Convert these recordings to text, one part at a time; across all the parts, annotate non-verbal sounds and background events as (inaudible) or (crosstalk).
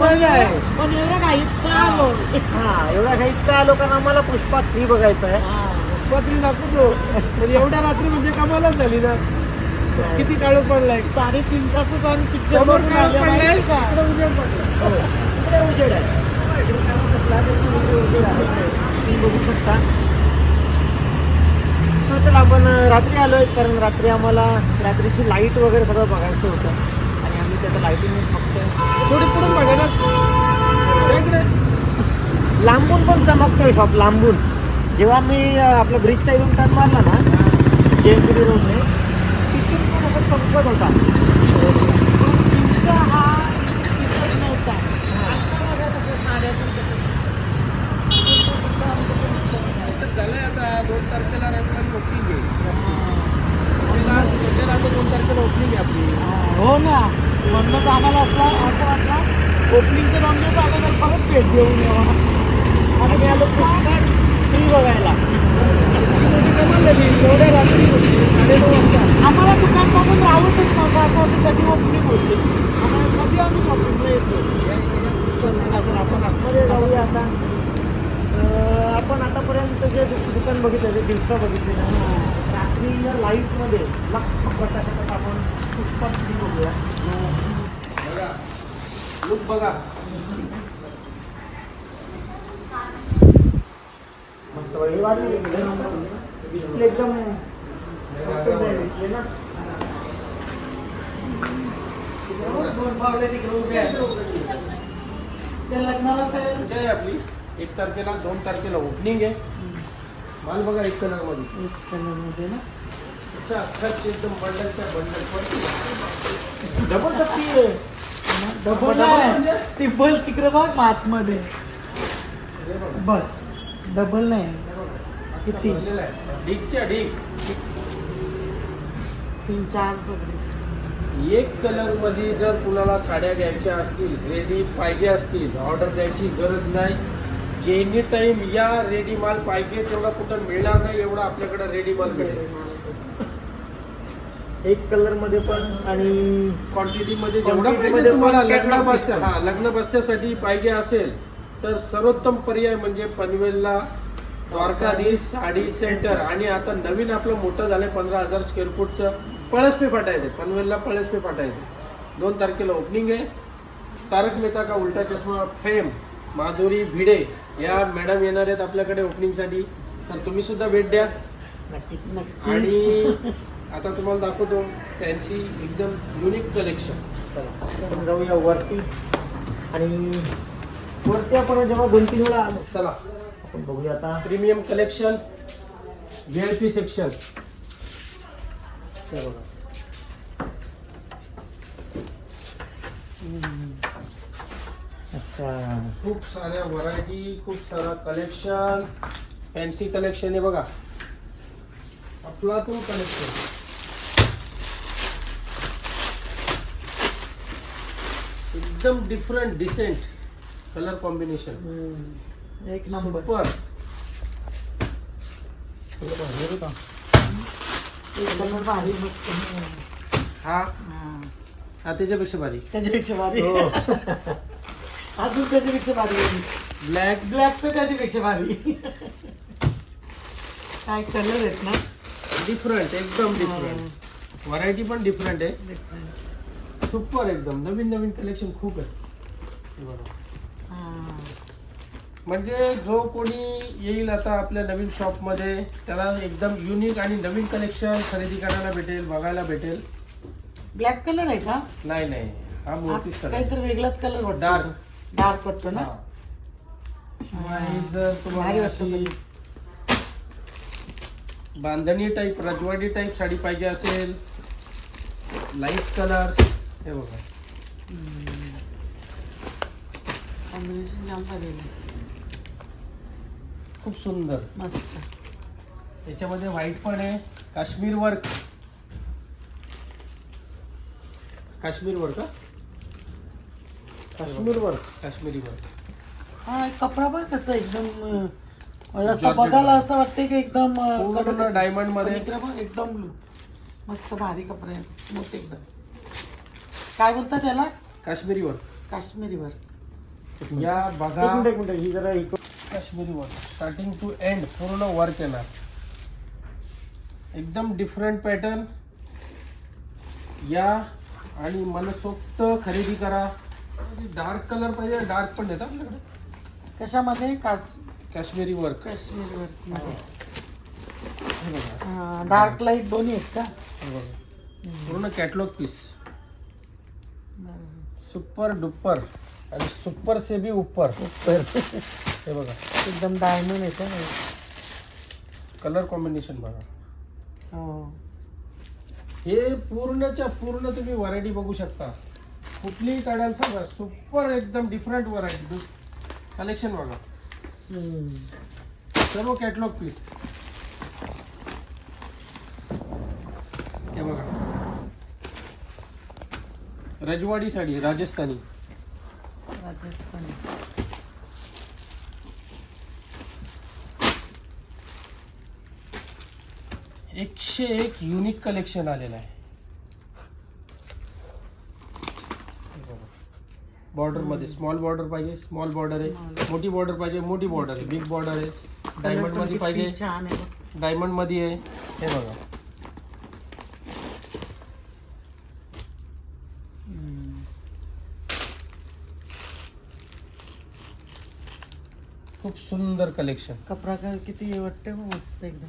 पण. पण एवढं काही आलो. हा एवढ्या घाईत काय आलो कारण आम्हाला पुष्पा थ्री बघायचं आहे. पत्री दाखवतो पण एवढ्या रात्री म्हणजे कमालच झाली ना. किती काळ पडलाय. साडेतीन तासच आम्ही पिक्चर समोर काळ पडलाय का? इकडे उजेड पडलाय. हो. इकडे उजेड आहे. इकडे काम कसला तर इकडे उजेड आहे तुम्ही बघू शकता चला आपण रात्री आलोय कारण रात्री आम्हाला रात्रीची लाइट वगैरे सगळं बघायचं होतं. लाईटिंग फक्त थोडी पुढून बघा ना इकडे लांबून पण चमकतोय शॉप लांबून जेव्हा मी आपल्या ब्रिजच्या इथून टर्न मारला ना जयंती रोडने तिथून पण असं चमकत होता हा नव्हता आता झालंय दोन तारखेला रविवारी ओपनिंग आहे दोन तारखेला ओपनिंग आहे आपली हो ना म्हणूनच आम्हाला असला असं वाटलं ओपनिंगचे दोन दिवस आले तर परत भेट घेऊन यावं. आणि मी आलो पुष्पा फ्री बघायला. झाली एवढ्या रात्री साडेनऊ वाजता आम्हाला दुकान बघून राहतच नव्हतं असं वाटतं कधी ओपनिंग होते. आम्हाला कधी आम्ही शॉपिंगला येतो आपण आतमध्ये जाऊया आता. आपण आतापर्यंत जे दु- दुकान बघितलं ते दिवसा बघितले रात्री या लाईटमध्ये लक्ष प्रकाशात आपण पुष्पा बघूया बघा लुक बघा मस्त बघा. हे वाजले डिस्प्ले एकदम मस्त दिसले ना दोन पावले तिकडे उभे आहे त्या लग्नाला काय आहे आपली एक तारखेला दोन तारखेला ओपनिंग आहे माल बघा एक कलरमध्ये एक कलरमध्ये ना एकदम बंडलच्या बंडल पण डबल टप्पी आहे डबल म्हणजे? नाही टिबल तिकडे बघ आतमध्ये. बघ डबल नाही. किती? ढीगच्या ढीग तीन चार एक कलरमध्ये जर कुणाला साड्या घ्यायच्या असतील रेडी पाहिजे असतील ऑर्डर द्यायची गरज नाही जे एनी टाइम या रेडी माल पाहिजे तेवढा कुठं मिळणार नाही एवढा आपल्याकडे रेडी माल मिळेल एक कलरमध्ये पण आणि क्वांटिटी मध्ये जेवढा पाहिजे तुम्हाला पण लग्न. हा लग्न बसत्यासाठी पाहिजे असेल तर सर्वोत्तम पर्याय म्हणजे पनवेलला द्वारकाधीश साडी सेंटर आणि आता नवीन आपलं मोठं झालंय पंधरा हजार स्क्वेअर फूटचं पळसपे फाटा येते पनवेलला पळसपे फाटा येते दोन तारखेला ओपनिंग आहे. तारक मेहता का उलटा चष्मा फेम माधुरी भिडे या मॅडम येणार आहेत आपल्याकडे ओपनिंगसाठी तर तुम्ही सुद्धा भेट द्या. आणि आता तुम्हाला दाखवतो फॅन्सी एकदम युनिक कलेक्शन चला आपण जाऊया वरती. आणि वरती आपण जेव्हा दोन तीन वेळा आलो चला. आपण बघूया आता. प्रीमियम कलेक्शन व्ही सेक्शन हे बघा. अच्छा. खूप साऱ्या व्हरायटी खूप सारा कलेक्शन फॅन्सी कलेक्शन आहे बघा. अफलातून कलेक्शन एकदम डिफरंट डिसेंट कलर कॉम्बिनेशन. एक नंबर सुपर कलर भारी मस्त हा। त्याच्यापेक्षा भारी त्याच्यापेक्षा भारी हो. अजून त्याच्यापेक्षा भारी ब्लॅक ब्लॅक तर त्याच्यापेक्षा भारी काय कलर आहेत ना डिफरंट एकदम डिफरंट व्हरायटी पण डिफरंट आहे. सुपर एकदम. नवीन नवीन कलेक्शन खूप आहे हे बघा. हा. म्हणजे जो कोणी येईल आता आपल्या नवीन शॉपमध्ये त्याला एकदम युनिक आणि नवीन कलेक्शन खरेदी करायला भेटेल बघायला भेटेल. ब्लॅक कलर आहे का? नाही नाही. हा मोठीच हा, कलर काहीतरी वेगळाच कलर Dark. डार्क वाटतो ना? जर भारी तुम्हाला वाटतो अशी बांधणी टाईप रजवाडी टाईप साडी पाहिजे असेल. लाइट कलर्स हे बघा. कॉम्बिनेशन जाम आहे. खूप सुंदर. मस्त. याच्यामध्ये व्हाईट पण आहे. Kashmir work Kashmir work Kashmir work Kashmiri work हा कपडा पण कसं एकदम असं बघायला. असं वाटते की एकदम पूर्ण diamond मध्ये. पण एकदम लूज मस्त भारी कपडे आहे स्मूथ एकदम. काय बोलतात त्याला? काश्मीरी वर्क काश्मीरी वर्क या एक बघा मिनिट एक मिनिट ही जरा इकडं. Kashmiri work starting to end पूर्ण वर्क येणार. एकदम डिफरंट पॅटर्न या आणि मनसोक्त खरेदी करा. डार्क कलर पाहिजे डार्क पण येतात आपल्याकडे. कशामध्ये? कास काश्मीरी वर्क काश्मीर हे बघा. डार्क लाइट दोन्ही आहेत का? हे बघा. पूर्ण कॅटलॉग पीस सुपर डुपर आणि सुपर से भी ऊपर तर हे बघा. एकदम डायमंड येतं ना कलर कॉम्बिनेशन बघा. हो. हे पूर्णच्या पूर्ण तुम्ही व्हरायटी बघू शकता. कुठलीही काढायला सांगा सुपर एकदम डिफरंट व्हरायटी कलेक्शन बघा. सर्व कॅटलॉग पीस हे बघा. रजवाडी साडी राजस्थानी. राजस्थानी. एकशे एक युनिक कलेक्शन आलेलं आहे. बॉर्डरमध्ये. स्मॉल बॉर्डर पाहिजे स्मॉल बॉर्डर आहे. मोठी बॉर्डर पाहिजे मोठी बॉर्डर आहे. बिग बॉर्डर आहे. डायमंड कलर पण मध्ये किती पाहिजे छान आहे बघ. डायमंडमध्ये आहे. हे बघा. खूप सुंदर कलेक्शन कपडा का किती वाटते मस्त एकदम.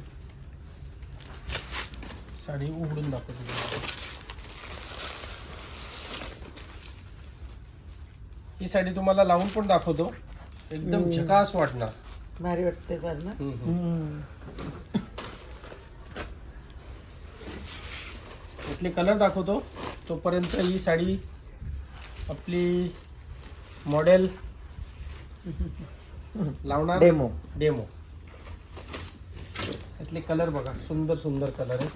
साडी उघडून दाखवतो. ही साडी तुम्हाला लावून पण दाखवतो. एकदम. झकास वाटणार. भारी वाटते सर ना? हम्म, हम्म. हम्म. इथले कलर दाखवतो. तोपर्यंत ही साडी आपली मॉडेल लावणार. डेमो डेमो यातले कलर बघा. सुंदर सुंदर कलर आहे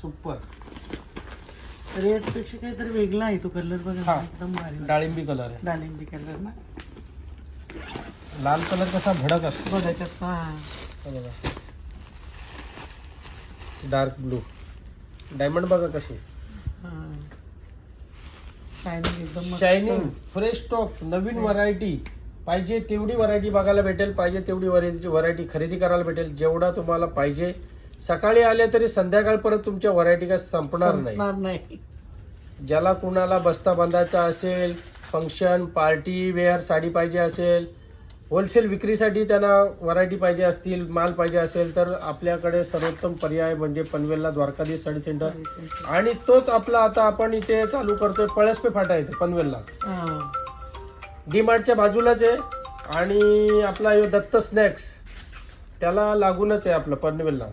सुपर रेडपेक्षा काहीतरी वेगळा आहे तो कलर बघा हा. एकदम भारी वाटतो. डाळिंबी कलर आहे. डाळिंबी कलर ना. लाल कलर कसा भडक असतो. हा. हा बघा. डार्क ब्लू डायमंड बघा कशी. शायनिंग एकदम मस्त. शायनिंग फ्रेश स्टॉक नवीन व्हरायटी पाहिजे तेवढी व्हरायटी बघायला भेटेल पाहिजे तेवढी व्हरायटीची व्हरायटी खरेदी करायला भेटेल. जेवढा तुम्हाला पाहिजे सकाळी आले तरी संध्याकाळपर्यंत तुमच्या व्हरायटी काय संपणार नाही. ज्याला कुणाला बस्ता बांधायचा असेल फंक्शन पार्टी वेअर साडी पाहिजे असेल होलसेल विक्रीसाठी त्यांना व्हरायटी पाहिजे असतील माल पाहिजे असेल तर आपल्याकडे सर्वोत्तम पर्याय म्हणजे पनवेलला द्वारकाधीश साडी सेंटर आणि तोच आपला आता आपण इथे चालू करतोय पळसपे फाटा इथे पनवेलला. हा. डी मार्टच्या बाजूलाच आहे आणि आपला दत्त स्नॅक्स त्याला लागूनच आहे आपलं पनवेलला.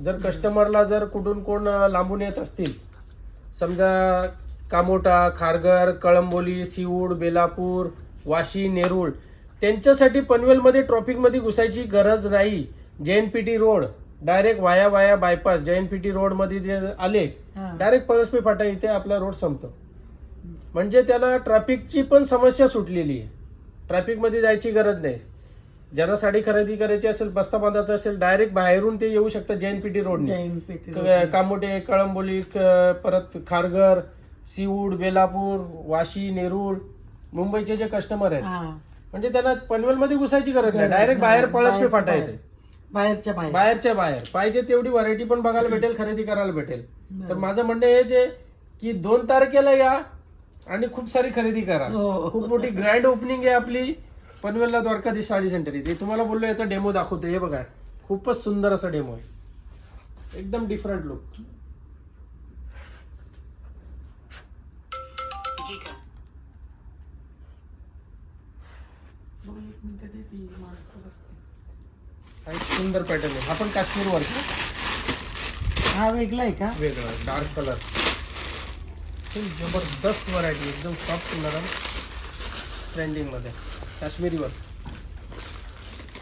जर कस्टमरला जर कुठून कोण लांबून येत असतील समजा कामोटा खारघर कळंबोली सिऊड बेलापूर वाशी नेरूळ त्यांच्यासाठी पनवेलमध्ये ट्रॉफिकमध्ये घुसायची गरज नाही. T road direct via via bypass T रोडमध्ये जे आले. डायरेक्ट पळसपे फाटा इथे आपला रोड संपतो. म्हणजे त्यांना ट्रॅफिकची पण समस्या सुटलेली आहे. ट्रॅफिकमध्ये जायची गरज नाही. ज्यांना साडी खरेदी करायची असेल बस्ता बांधायचा असेल डायरेक्ट बाहेरून ते येऊ शकतात जैन पीटी रोडने कामोटे कळंबोली परत खारघर सीऊड बेलापूर वाशी नेरूळ मुंबईचे जे कस्टमर आहेत. म्हणजे त्यांना पनवेलमध्ये घुसायची गरज नाही. डायरेक्ट. बाहेर पळसपे फाटा. येते बाहेरच्या बाहेर. बाहेरच्या बाहेर. पाहिजे तेवढी व्हरायटी पण बघायला भेटेल खरेदी करायला भेटेल. तर माझं म्हणणं हेच आहे की दोन तारखेला या आणि खूप सारी खरेदी करा. हो. खूप मोठी ग्रँड ओपनिंग आहे आपली. पनवेलला द्वारकाधीश साडी सेंटर इथे तुम्हाला बोललो याचा डेमो दाखवतो. हे बघा. खूपच सुंदर असा डेमो आहे. एकदम डिफरंट लुक सुंदर पॅटर्न आहे. हा पण काश्मीर वर्क हा वेगळा आहे का? वेगळा डार्क कलर खूप जबरदस्त व्हरायटी एकदम सॉफ्ट नरम ट्रेंडिंग मध्ये काश्मीरी वर्क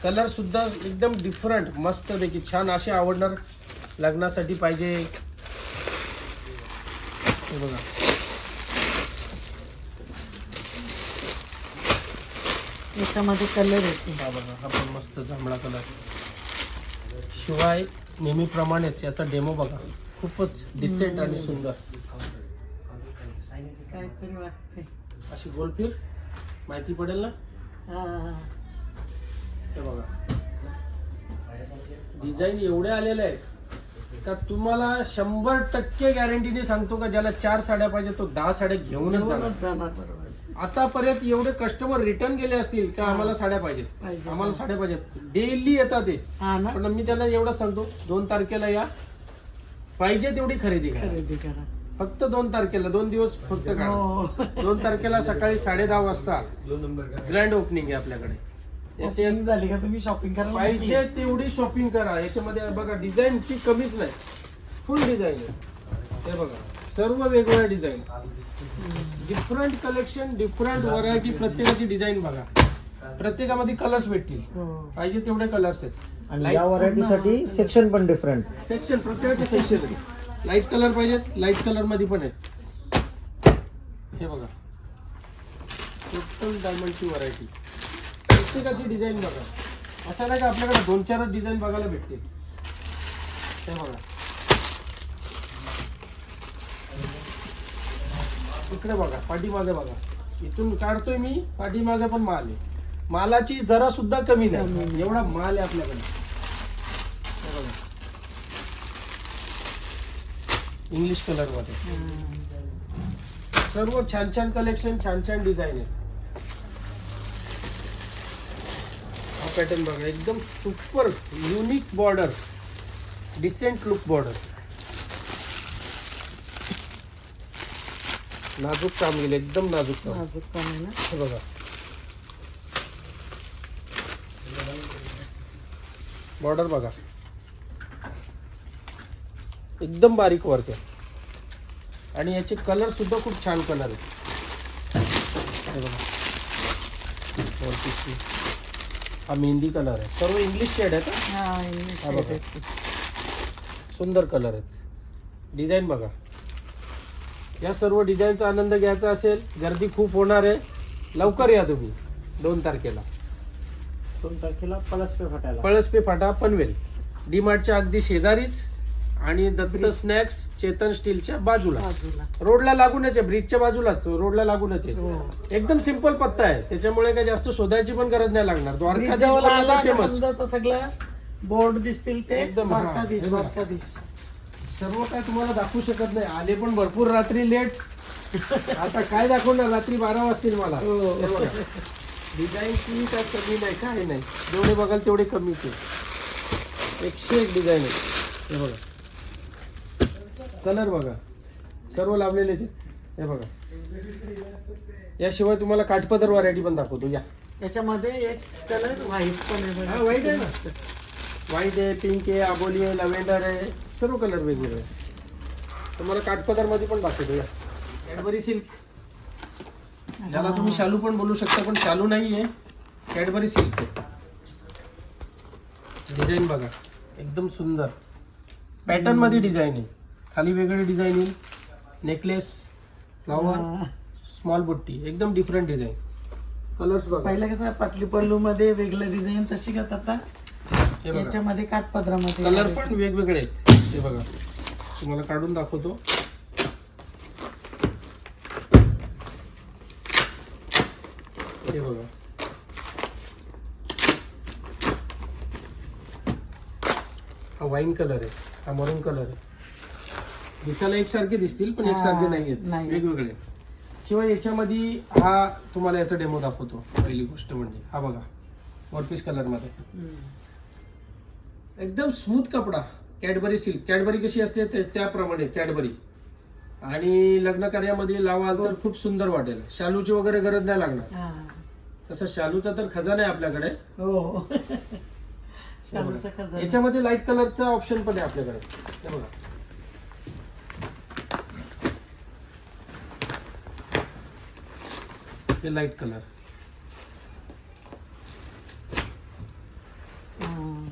कलर सुद्धा एकदम डिफरंट मस्त पैकी छान असे आवडणार लग्नासाठी पाहिजे. हे बघा. याच्यामध्ये कलर येते. हा बघा हा पण मस्त जांभळा कलर शिवाय नेहमीप्रमाणेच याचा डेमो बघा. खूपच डिसेंट आणि सुंदर. अशी गोलफीर माहिती पडेल ना? हा. बघा. डिझाईन एवढे आलेले आहेत का तुम्हाला शंभर टक्के गॅरंटीने सांगतो का ज्याला चार साड्या पाहिजे तो दहा साड्या घेऊनच जाणार घेऊनच जाणार. बरोबर. आतापर्यंत एवढे कस्टमर रिटर्न गेले असतील का आम्हाला साड्या पाहिजेत? पाहिजे. आम्हाला साड्या पाहिजेत. डेली येतात ते. हा ना. पण मी त्यांना एवढं सांगतो दोन तारखेला या. पाहिजे तेवढी खरेदी करा. खरेदी करा. फक्त दोन तारखेला दोन दिवस फक्त काढा. हो दोन तारखेला सकाळी साडे दहा वाजता ग्रँड ओपनिंग आहे आपल्याकडे. झाली का तुम्ही शॉपिंग करायला पाहिजे तेवढी शॉपिंग करा. याच्यामध्ये बघा डिझाईनची कमीच नाही. फुल डिझाईन आहे. हे बघा सर्व वेगवेगळ्या design different collection different variety प्रत्येकाची डिझाईन बघा. प्रत्येकामध्ये कलर्स भेटतील. हो. पाहिजे तेवढे कलर्स आहेत. आणि या व्हरायटीसाठी सेक्शन पण डिफरंट सेक्शन प्रत्येकाचे सेक्शन आहे लाइट कलर पाहिजेत लाइट कलरमध्ये पण आहे. हे बघा. टोटल डायमंडची व्हरायटी प्रत्येकाची डिझाईन बघा. असं नाही का आपल्याकडे दोन चारच डिझाईन बघायला भेटते हे बघा. इकडे बघा पाठीमागे बघा. इथून काढतोय मी पाठीमागे पण माल आहे. मालाची जरा सुद्धा कमी नाही. एवढा माल आहे आपल्याकडे. इंग्लिश कलर मध्ये. सर्व छान छान कलेक्शन छान छान डिझाईन आहे हा पॅटर्न बघा एकदम super unique border decent look border नाजूक काम गेलं एकदम नाजूक काम. नाजूक पण आहे ना? हे बघा. बॉर्डर बघा. एकदम बारीक वर्क आहे. आणि याचे कलर सुद्धा खूप छान कलर आहे हे बघा. हा मेहंदी कलर आहे. सर्व इंग्लिश शेड आहेत हा. बघा. सुंदर कलर आहेत. डिझाईन बघा. या सर्व डिझाईनचा आनंद घ्यायचा असेल गर्दी खूप होणार आहे. लवकर या तुम्ही. दोन तारखेला. दोन तारखेला पलसपे फाटायला. पळसपे फाटा पनवेल. डी मार्टच्या अगदी शेजारीच. आणि दत्त स्नॅक्स चेतन स्टीलच्या बाजूला. बाजूला. रोडला लागूनच आहे ब्रिजच्या बाजूलाच रोडला लागूनच. आहे हो. एकदम सिंपल पत्ता आहे. त्याच्यामुळे काही जास्त शोधायची पण गरज नाही लागणार. ब्रिजजवळ आला द्वारकाधीश का फेमस समजायचं सगळं बोर्ड दिसतील ते. एकदम, हा. द्वारकाधीश हे बघा. द्वारकाधीश. सर्व काय तुम्हाला दाखवू शकत नाही. आले पण भरपूर रात्री लेट (laughs) आता काय दाखवणार? रात्री बारा वाजतील मला. हो. डिझाईनची काय कमी नाही काय नाही. जेवढे बघाल तेवढे कमीच. आहे एकशे एक डिझाईन आहे. हे बघा. कलर बघा. सर्व लावलेलेच हे बघा. याशिवाय तुम्हाला काठपदर व्हरायटी पण दाखवतो. या. याच्यामध्ये एक कलर व्हाईट पण आहे हा. व्हाईट आहे ना? व्हाईट आहे पिंक आहे आबोली आहे लव्हेंडर आहे. सर्व कलर वेगवेगळे आहे. तुम्हाला काठपदरमध्ये पण दाखवतो. या. कॅडबरी सिल्क याला तुम्ही शालू पण बोलू शकता पण शालू नाही आहे. कॅडबरी सिल्क आहे. डिझाईन बघा. एकदम सुंदर. पॅटर्नमध्ये डिझाईन आहे. खाली वेगळी डिझाईन येईल. Necklace flower. स्मॉल बुट्टी. एकदम डिफरंट डिझाईन कलर्स बघा. पहिलं कसं पाटली पल्लू मध्ये वेगळं डिझाईन तशी का आता. हे बघा. याच्यामध्ये काठपदरामध्ये कलर पण वेगवेगळे आहेत. हे बघा. तुम्हाला काढून दाखवतो. हे बघा. हा वाईन कलर आहे. हा मरून कलर आहे. दिसायला एकसारखे दिसतील पण एकसारखे नाही आहेत नाही. वेगवेगळे. शिवाय याच्यामध्ये हा तुम्हाला याचा डेमो दाखवतो. पहिली गोष्ट म्हणजे हा बघा वरपीस कलरमध्ये. एकदम स्मूथ कपडा. कॅडबरी सिल्क कॅडबरी कशी असते? ते- त्याप्रमाणे कॅडबरी आणि लग्न कार्यामध्ये लावाल तर खूप सुंदर वाटेल. शालूची वगैरे गरज नाही लागणार. हा. तसं शालूचा तर खजाना आहे आपल्याकडे. हो. शालूचं खजाना. याच्यामध्ये लाइट कलरचा ऑप्शन पण आहे आपल्याकडे. हे बघा. हे लाइट कलर.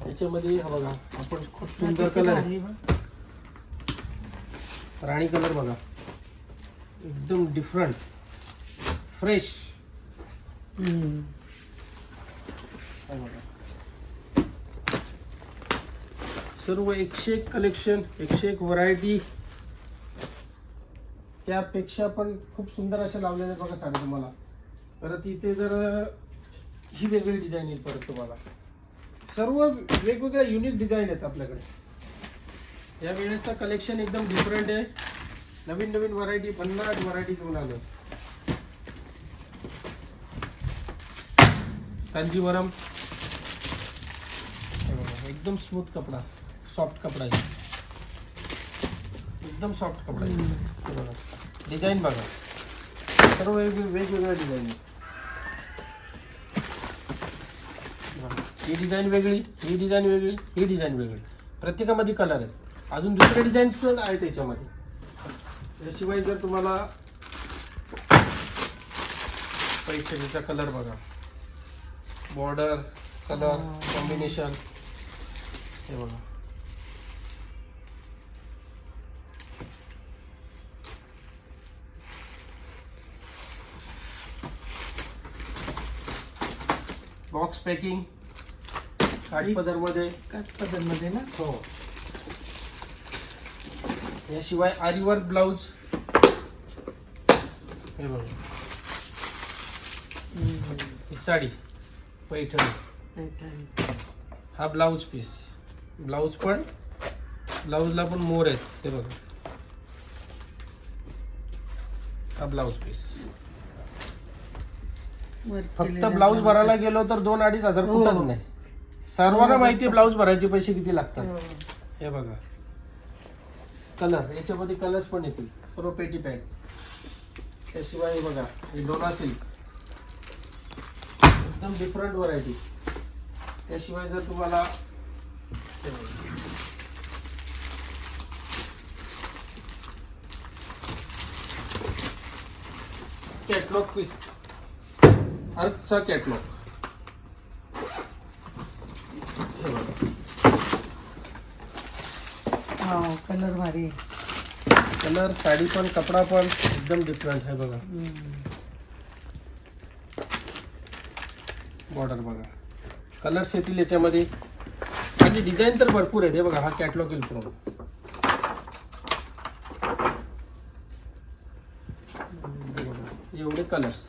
याच्यामध्ये हा बघा आपण खूप सुंदर कलर आहे. राणी कलर बघा. एकदम डिफरंट फ्रेश. सर्व एकशे एक कलेक्शन एकशे एक व्हरायटी त्यापेक्षा पण खूप सुंदर अशा लावलेल्या बघा साड्या तुम्हाला. परत इथे जर ही वेगळी डिझाईन येईल परत तुम्हाला. सर्व वेगवेगळ्या युनिक डिझाईन आहेत आपल्याकडे. या वेळेचं कलेक्शन एकदम डिफरंट आहे. नवीन नवीन व्हरायटी भन्नाट व्हरायटी घेऊन आलो. कांजीवरम. एकदम स्मूथ कपडा सॉफ्ट कपडा आहे. एकदम सॉफ्ट कपडा आहे. बघा डिझाईन बघा. सर्व वेगवेगळ्या डिझाईन आहे बघा, ही डिझाईन वेगळी ही डिझाईन वेगळी ही डिझाईन वेगळी. प्रत्येकामध्ये कलर आहेत. अजून दुसरे डिझाईन पण आहेत त्याच्यामध्ये याशिवाय जर तुम्हाला पैठणीचा कलर बघा. बॉर्डर कलर कॉम्बिनेशन हे बघा. Box packing काठपदरमध्ये. काठपदरमध्ये ना? हो. याशिवाय आरीवर्क ब्लाऊज. हे बघा. ही साडी पैठणी. हा ब्लाऊज पीस. ब्लाऊज पण ब्लाऊजला पण मोर आहेत हे बघा. हा ब्लाऊज पीस. फक्त ब्लाऊज. भरायला. गेलो तर दोन अडीच हजार हो. कुठंच नाही. सर्वांना माहिती बस. ब्लाऊज भरायचे पैसे किती लागतात. हो. हे बघा. कलर याच्यामध्ये कलर्स पण येतील. सर्व पेटी पॅक त्याशिवाय हे बघा हे डोना सिल्क एकदम डिफरंट व्हरायटी त्याशिवाय जर तुम्हाला. कॅटलॉग पीस अर्थचा कॅटलॉग हे कलर भारी. कलर साडी पण कपडा पण एकदम डिफरंट आहे बघा हम्म. बॉर्डर बघा कलर्स येतील याच्यामध्ये आणि डिझाईन तर भरपूर आहेत हे हा कॅटलॉग पूर्ण हे बघा, एवढे कलर्स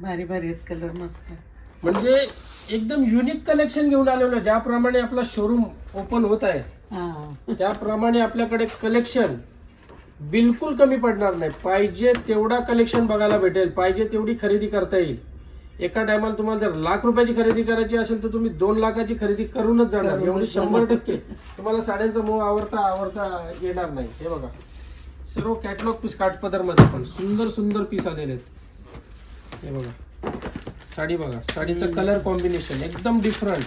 भारी भारी आहेत कलर मस्त. म्हणजे एकदम युनिक कलेक्शन घेऊन आलेलो आहे. ज्याप्रमाणे आपला शोरूम ओपन होत आहे हा. त्याप्रमाणे आपल्याकडे कलेक्शन बिलकुल कमी पडणार नाही. पाहिजे तेवढा कलेक्शन बघायला भेटेल. पाहिजे तेवढी खरेदी करता येईल. एका टायमाला तुम्हाला जर लाख रुपयाची खरेदी करायची असेल तर तुम्ही दोन लाखाची खरेदी करूनच जाणार. एवढी शंभर. टक्के तुम्हाला साड्यांचा मोह आवडता आवडता येणार नाही. हे बघा. सर्व कॅटलॉग पीस काठपदरमध्ये पण सुंदर सुंदर पीस आलेले आहेत. हे बघा. साडी बघा. साडीचं कलर कॉम्बिनेशन एकदम डिफरंट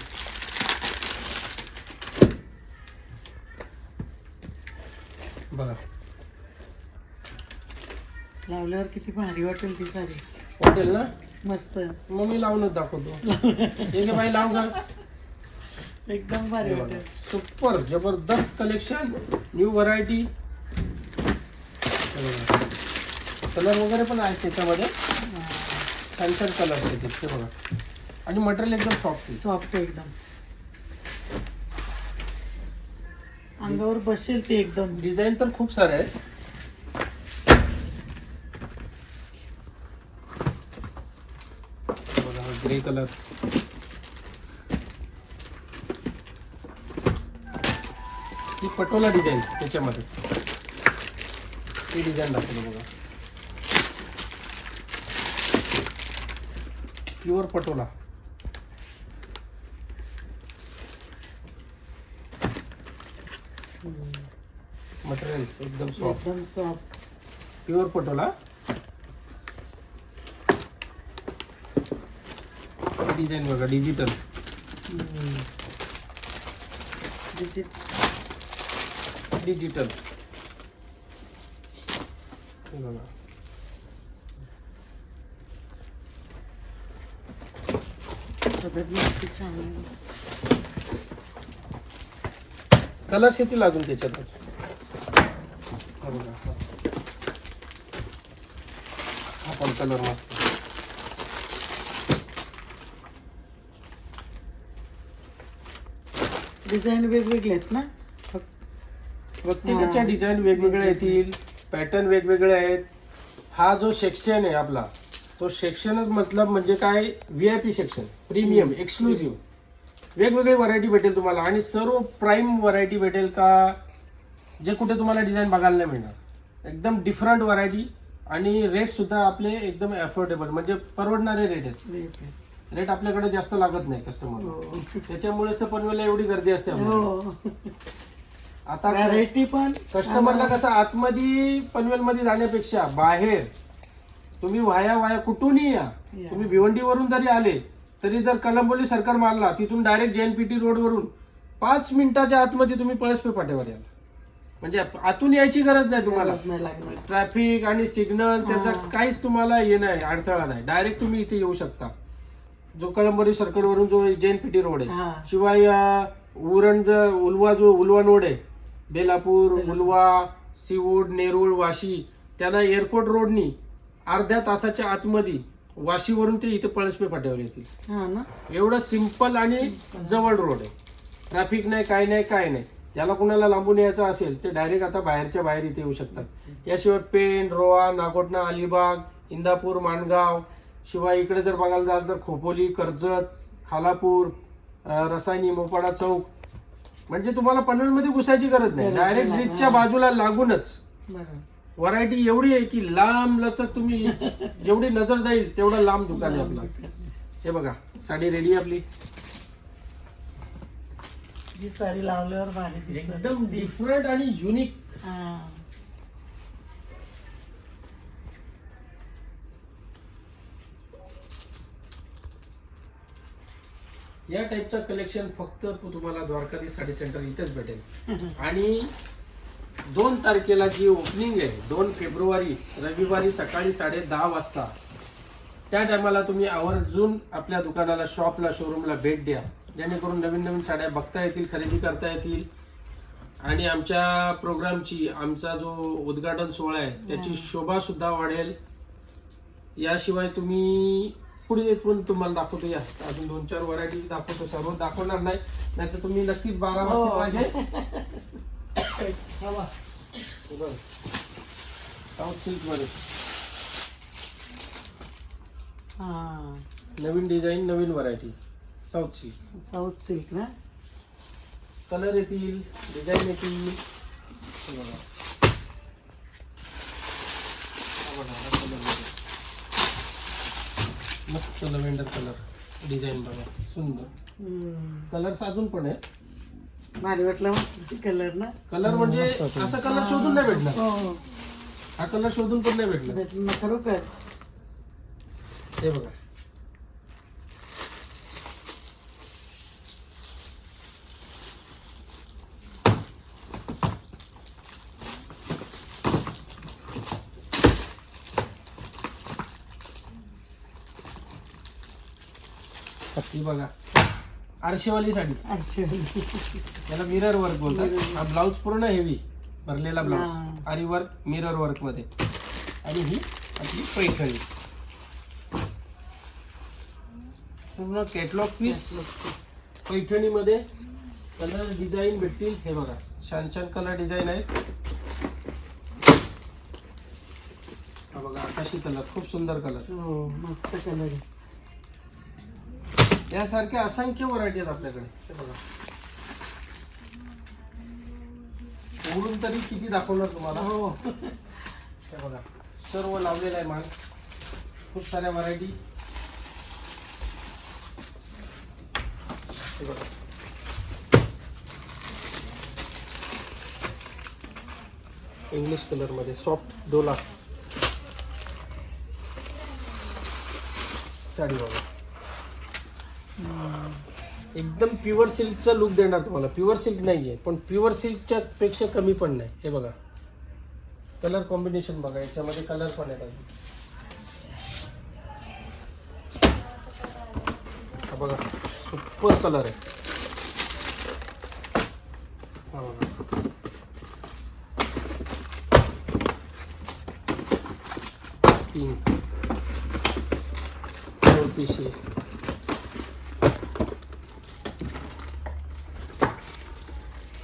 बघा. लावल्यावर किती भारी वाटेल ती साडी. वाटेल ना? मस्त. मग मी लावूनच दाखवतो. हे घे बाई लाव का एकदम भारी वाटेल. सुपर जबरदस्त कलेक्शन न्यू व्हरायटी कलर वगैरे पण आहेत त्याच्यामध्ये. छान छान कलर येतील ते बघा. आणि मटेरियल एकदम सॉफ्ट आहे. सॉफ्ट एकदम. अंगावर बसेल ते एकदम. डिझाईन तर खूप सारे आहेत. बघा हा ग्रे कलर ही पटोला डिझाईन त्याच्यामध्ये. ही डिझाईन दाखवली बघा. प्युअर पटोला. मटेरियल एकदम सॉफ्ट एकदम सॉफ्ट प्युअर पटोला. डिझाईन बघा डिजिटल. डिजिटल. बघा छान आहे. कलर्स येतील अजून त्याच्यात हा बघा हा. हा पण कलर मस्त डिझाईन वेगवेगळे आहेत ना प्रत्येकाच्या डिझाईन वेगवेगळ्या येतील पॅटर्न वेगवेगळे आहेत हा जो सेक्शन आहे आपला तो सेक्शनच मतलब म्हणजे काय? V I P section premium exclusive वेगवेगळी व्हरायटी भेटेल तुम्हाला आणि सर्व प्राईम व्हरायटी भेटेल का? जे कुठे तुम्हाला डिझाईन बघायला नाही मिळणार. एकदम डिफरंट व्हरायटी आणि रेट सुद्धा आपले एकदम अफोर्डेबल म्हणजे परवडणारे रेट आहेत. रेट आपल्याकडे जास्त लागत नाही कस्टमर हो. त्याच्यामुळेच तर पनवेलला एवढी गर्दी असते. हो. आता पण कस्टमरला कसं आतमध्ये पनवेल मध्ये जाण्यापेक्षा बाहेर तुम्ही वाया वाया कुठूनही या. तुम्ही भिवंडीवरून जरी आले तरी जर कलंबोली सर्कल मारला तिथून डायरेक्ट जेएनपीटी रोड वरून पाच मिनिटाच्या आतमध्ये तुम्ही पळसपे फाट्यावर याल. म्हणजे आतून यायची गरज नाही तुम्हाला. ट्रॅफिक आणि सिग्नल त्याचा. काहीच तुम्हाला हे नाही अडथळा नाही. डायरेक्ट तुम्ही इथे येऊ शकता. जो कळंबोली सर्कल वरून जो जैन पिटी रोड आहे. शिवाय उरण ज- उलवा जो उलवा रोड आहे. बेलापूर उलवा सीवूड नेरूळ वाशी त्यांना एअरपोर्ट रोडनी अर्ध्या तासाच्या आतमध्ये वाशीवरून ते इथे पळसपे फाट्यावर येतील हा ना? एवढं सिंपल आणि जवळ रोड आहे. ट्रॅफिक नाही काय नाही काय नाही. ज्याला कुणाला लांबून यायचं असेल ते डायरेक्ट आता बाहेरच्या बाहेर इथे येऊ शकतात. याशिवाय पेण रोहा नागोटणा अलिबाग इंदापूर माणगाव शिवाय इकडे जर बघायला जाल तर खोपोली कर्जत खालापूर रसायनी मोपाडा चौक. म्हणजे तुम्हाला पनवेलमध्ये घुसायची गरज नाही. डायरेक्ट. ब्रिजच्या बाजूला लागूनच. बरं व्हरायटी एवढी आहे की लांब लचक तुम्ही जेवढी नजर जाईल तेवढं लांब दुकान आहे आपलं. हे बघा साडी रेडी आपली. जी साडी लावल्यावर भारी दिसत. एकदम डिफरंट आणि युनिक हा. या टाईपचं कलेक्शन फक्त तुम्हाला द्वारकाधीश साडी सेंटर इथेच भेटेल. (laughs) आणि दोन तारखेला जी ओपनिंग आहे दोन फेब्रुवारी रविवारी सकाळी साडे दहा वाजता त्या टायमाला तुम्ही आवर्जून आपल्या दुकानाला शॉपला शोरूमला भेट द्या. जेणेकरून नवीन नवीन साड्या बघता येतील खरेदी करता येतील. आणि आमच्या प्रोग्रामची आमचा जो उद्घाटन सोहळा आहे त्याची शोभा सुद्धा वाढेल. याशिवाय तुम्ही पुढे पण तुम्हाला दाखवतो या. अजून दोन चार व्हरायटी दाखवतो सर्व दाखवणार नाही. नाहीतर तुम्ही नक्कीच बारा वाजता हो. पाहिजे. हवा साऊथ सिल्कमध्ये हा नवीन डिझाईन नवीन variety south silk south silk ना कलर येतील डिझाईन येतील हे बघा. हा बघा, हा color मध्ये. मस्त लव्हेंडर कलर डिझाईन बघा सुंदर हम्म. कलर्स अजून पण आहे भारी वाटलं मग कलर ना. कलर म्हणजे असा कलर शोधून नाही भेटणार. हो. हा कलर शोधून पण नाही भेटणार. भेटलं ना खरोखर हे बघा. ही बघा. आरशेवाली. साडी अर्शवली याला मिरर वर्क बोलतात हा ब्लाऊज पूर्ण हेवी भरलेला ब्लाऊज. आरी वर्क मिरर वर्कमध्ये. आणि ही आपली पैठणी. पूर्ण कॅटलॉग पीस पैठणीमध्ये कलर डिझाईन भेटतील. हे बघा छान छान कलर डिझाईन आहेत हा बघा आकाशी कलर खूप सुंदर कलर हो मस्त कलर आहे. यासारख्या असंख्य व्हरायटी आहेत आपल्याकडे. बघा. उघडून तरी किती दाखवणार तुम्हाला? हो. हे बघा. सर्व लावलेला आहे माल. खूप साऱ्या व्हरायटी हे बघा. इंग्लिश कलरमध्ये सॉफ्ट डोला साडी बघा. एकदम प्युअर सिल्कचा लुक देणार तुम्हाला. प्युअर सिल्क नाही आहे पण प्युअर सिल्कच्या पेक्षा कमी पण नाही. हे बघा. कलर कॉम्बिनेशन बघा. याच्यामध्ये कलर पण आहेत अजून. बघा. सुपर कलर आहे. हा बघा. पिंक पिशी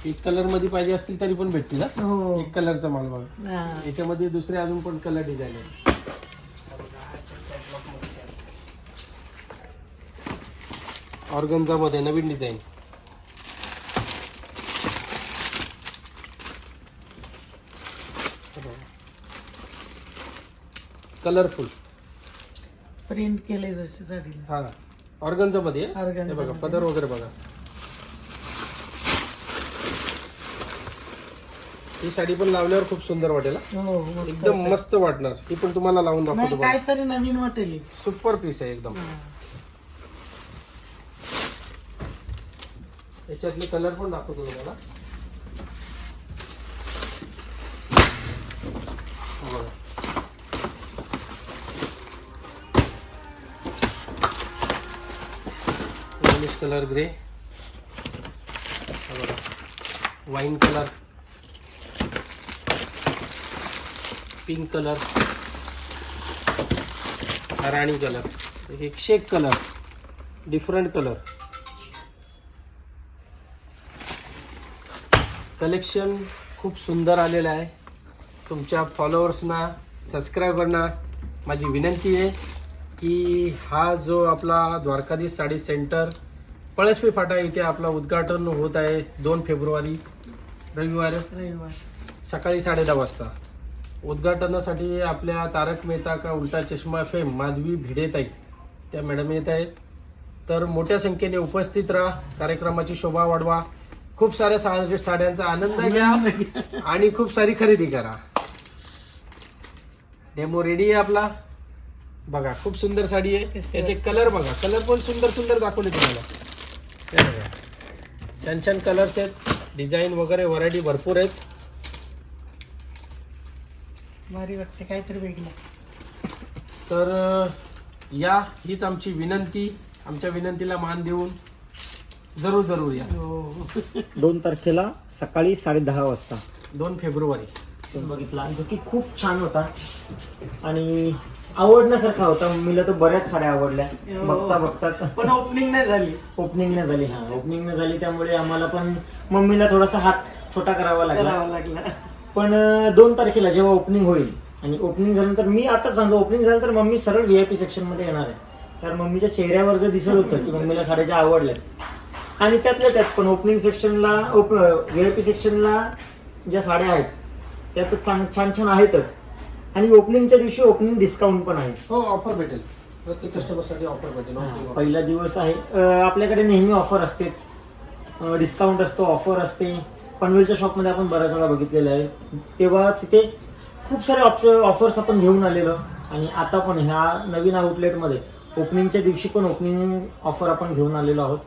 एक कलरमध्ये पाहिजे असतील तरी पण भेटतील हा? हो एक कलरचा माल बघा हा. याच्यामध्ये दुसरे अजून पण कलर डिझाईन आहे ऑर्गन्झा मध्ये नवीन डिझाईन कलरफुल प्रिंट केले जशी साडीला हा ऑर्गन्झा मध्ये आहे. हे Organza बघा मध्ये. पदर वगैरे बघा ही साडी पण लावल्यावर खूप सुंदर वाटेल हा. हो मस्त एकदम मस्त वाटणार ही पण तुम्हाला लावून दाखवतो नाही बघा काहीतरी नवीन वाटेल हे. सुपर पीस आहे एकदम. याच्यातले कलर पण दाखवतो तुम्हाला हा बघा. English colour grey. Wine colour pink colour राणी कलर एक शेक कलर डिफरंट कलर. कलेक्शन खूप सुंदर आलेलं आहे. तुमच्या फॉलोअर्सना सबस्क्रायबरना माझी विनंती आहे की हा जो आपला द्वारकाधीश साडी सेंटर पळसपी फाटा इथे आपला उद्घाटन होत आहे दोन फेब्रुवारी रविवार. रविवार. सकाळी साडे दहा वाजता. उद्घाटनासाठी आपल्या तारक मेहता का उलटा चष्मा फेम माधवी भिडेताई त्या मॅडम येत आहेत. तर मोठ्या संख्येने उपस्थित राहा. कार्यक्रमाची शोभा वाढवा. खूप साऱ्या सा- साड्यांचा आनंद घ्या आणि खूप सारी खरेदी करा. डेमो रेडी आहे आपला. बघा खूप सुंदर साडी आहे. त्याचे कलर बघा. कलर पण सुंदर सुंदर दाखवले तुम्हाला. हे बघा. छान छान कलर्स आहेत. डिझाईन वगैरे व्हरायटी भरपूर आहेत. भारी वाटते काहीतरी वेगळं. तर या हीच आमची विनंती. आमच्या विनंतीला मान देऊन जरूर जरूर या. हो दोन तारखेला सकाळी साडे दहा वाजता. दोन फेब्रुवारी. बघितला. जो की खूप छान होता. आणि आवडण्यासारखा होता. मम्मीला तर बऱ्याच साड्या आवडल्या. हो. बघता बघताच. पण ओपनिंग नाही झाली. ओपनिंग नाही झाली हा. ओपनिंग नाही झाली त्यामुळे आम्हाला पण मम्मीला थोडासा हात छोटा करावा लागला. करावा लागला. पण दोन तारखेला जेव्हा ओपनिंग होईल आणि ओपनिंग झाल्यानंतर मी आता सांगतो ओपनिंग झाल्यानंतर मम्मी सरळ व्ही आय पी सेक्शनमध्ये येणार आहे. कारण मम्मीच्या चेहऱ्यावर जर दिसत होतं की मम्मीला साड्या ज्या आवडल्यात आणि त्यातल्या त्यात पण ओपनिंग सेक्शनला व्ही आय पी सेक्शनला ज्या साड्या आहेत त्यात छान छान छान आहेतच. आणि ओपनिंगच्या दिवशी ओपनिंग डिस्काउंट पण आहे. हो ऑफर भेटेल. प्रत्येक कस्टमरसाठी ऑफर भेटेल. ओके पहिला दिवस आहे. अं, आपल्याकडे नेहमी ऑफर असतेच. डिस्काउंट असतो ऑफर असते. पनवेलच्या शॉपमध्ये आपण बऱ्याच वेळा बघितलेलं आहे. तेव्हा तिथे खूप सारे ऑप्शन ऑफर्स आपण घेऊन आलेलो. आणि आता पण ह्या नवीन आउटलेटमध्ये ओपनिंगच्या दिवशी पण ओपनिंग ऑफर आपण घेऊन आलेलो आहोत.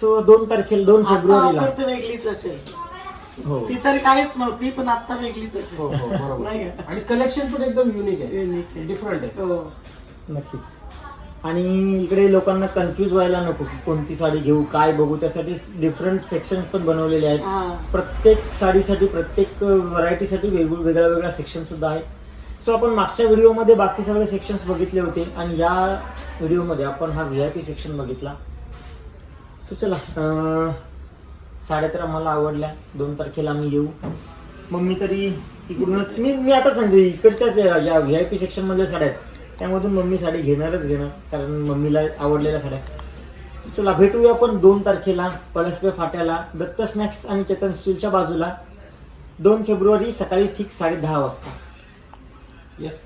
सो दोन तारखेला दोन फेब्रुवारीला. तर वेगळीच असेल. हो. ती तर काहीच नव्हती पण आता वेगळीच असेल. हो हो बरोबर. नाही का? आणि कलेक्शन पण एकदम युनिक आहे. Unique आहे. डिफरंट आहे. हो. नक्कीच. आणि इकडे लोकांना कन्फ्यूज व्हायला नको की कोणती साडी घेऊ काय बघू. त्यासाठी डिफरंट सेक्शन पण बनवलेले आहेत. प्रत्येक साडीसाठी प्रत्येक व्हरायटीसाठी वेगवेगळा वेगळा वेगळा सेक्शन सुद्धा आहे सो आपण मागच्या व्हिडिओमध्ये बाकी सगळे सेक्शन्स बघितले होते आणि या व्हिडिओमध्ये आपण हा व्ही आय पी सेक्शन बघितला. सो चला साड्या तर आम्हाला आवडल्या. दोन तारखेला आम्ही येऊ. मम्मी तरी इकडूनच मी मी आता सांगतो इकडच्याच या- या व्ही आय पी सेक्शनमधल्या साड्या आहेत. त्यामधून मम्मी साडी घेणारच घेणार कारण मम्मीला आवडलेल्या साड्या. चला भेटूया आपण दोन तारखेला पळसपे फाट्याला दत्त स्नॅक्स आणि चेतन स्टीलच्या बाजूला. दोन फेब्रुवारी सकाळी ठीक साडे दहा वाजता. येस